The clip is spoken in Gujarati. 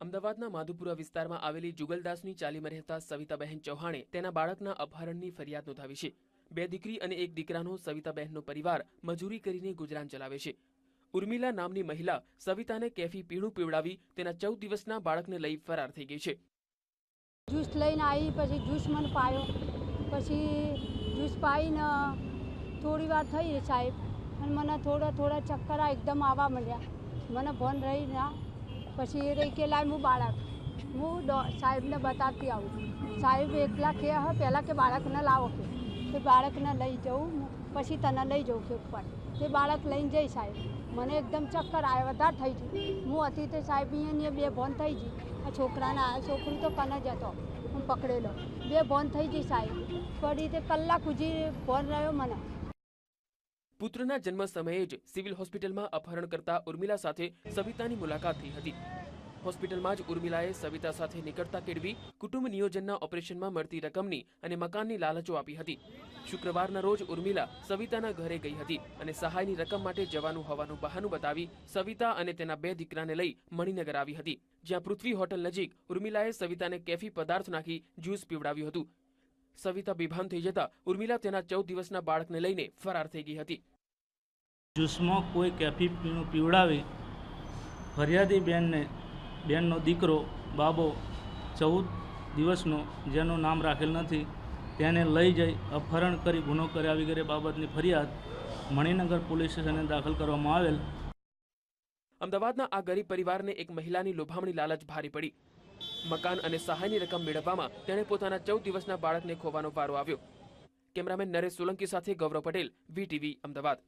અમદાવાદના માધુપુરા વિસ્તારમાં આવેલી જુગલદાસની ચાલીમાં રહેતા સવિતાબહેન ચૌહાણે તેના બાળકના અપહરણની ફરિયાદ નોંધાવી છે. બે દીકરી અને એક દીકરાનો સવિતાબહેનનો પરિવાર મજૂરી કરીને ગુજરાન ચલાવે છે. ઉર્મિલા નામની મહિલા સવિતાને કેફી પીણું પીવડાવી તેના ચૌદ દિવસના બાળકને લઈ ફરાર થઈ ગઈ છે. જ્યુસ લઈને આવી, પછી જ્યુસ મને પાયો. પછી જ્યુસ પાઈને થોડી વાર થઈ સાહેબ. અને મને થોડા થોડા ચક્કર એકદમ આવવા મળ્યા. મને ભણ રહી ના. પછી એ રહી કે લાય હું બાળક. હું સાહેબને બતાવતી આવું. સાહેબ એકલા કે હા પહેલાં કે બાળકને લાવો કે. તે બાળકને લઈ જવું, પછી તને લઈ જવું કે ઉપર. તે બાળક લઈને જઈ સાહેબ. મને એકદમ ચક્કર આવ્યા વધારે થઈ ગયું. હું હતી તે સાહેબ અહીંયા બે ભોન થઈ ગઈ. આ છોકરાના આ છોકરું તો કન જ હતો હું પકડેલો. બે ભોન થઈ ગઈ સાહેબ. ફરી તે કલાક સુધી ભોન રહ્યો મને. પુત્રના જન્મ સમયે જ સિવિલ હોસ્પિટલમાં અપહરણ કરતા ઉર્મિલા સાથે સવિતાની મુલાકાત થઈ હતી. હોસ્પિટલમાં જ ઉર્મિલાએ સવિતા સાથે નીકળતા કેળવી, કુટુંબ નિયોજનના ઓપરેશનમાં મળતી રકમની અને મકાનની લાલચો આપી હતી. શુક્રવારના રોજ ઉર્મિલા સવિતાના ઘરે ગઈ હતી અને સહાયની રકમ માટે જવાનું હોવાનું બહાનું બતાવી સવિતા અને તેના બે દીકરાને લઈ મણિનગર આવી હતી. જ્યાં પૃથ્વી હોટલ નજીક ઉર્મિલાએ સવિતાને કેફી પદાર્થ નાખી જ્યુસ પીવડાવ્યું હતું. સવિતા બેભાન થઈ જતા ઉર્મિલા તેના ચૌદ દિવસના બાળકને લઈને ફરાર થઈ ગઈ હતી. જ્યુસમાં કોઈ કેફી પીવડાવે, ફરિયાદી બેનને, બેનનો દીકરો, બાબો, ચૌદ દિવસનો, જેનું નામ રાખેલ નથી, તેને લઈ જઈ અપહરણ કરી ગુનો કર્યા વગેરે બાબતની ફરિયાદ મણિનગર પોલીસ સ્ટેશને દાખલ કરવામાં આવેલ. અમદાવાદના આ ગરીબ પરિવારને એક મહિલાની લોભામણી લાલચ ભારી પડી. મકાન અને સહાયની રકમ મેળવવામાં તેણે પોતાના ચૌદ દિવસના બાળકને ખોવાનો વારો આવ્યો. કેમેરામેન નરેશ સોલંકી સાથે ગૌરવ પટેલ, વીટીવી, અમદાવાદ.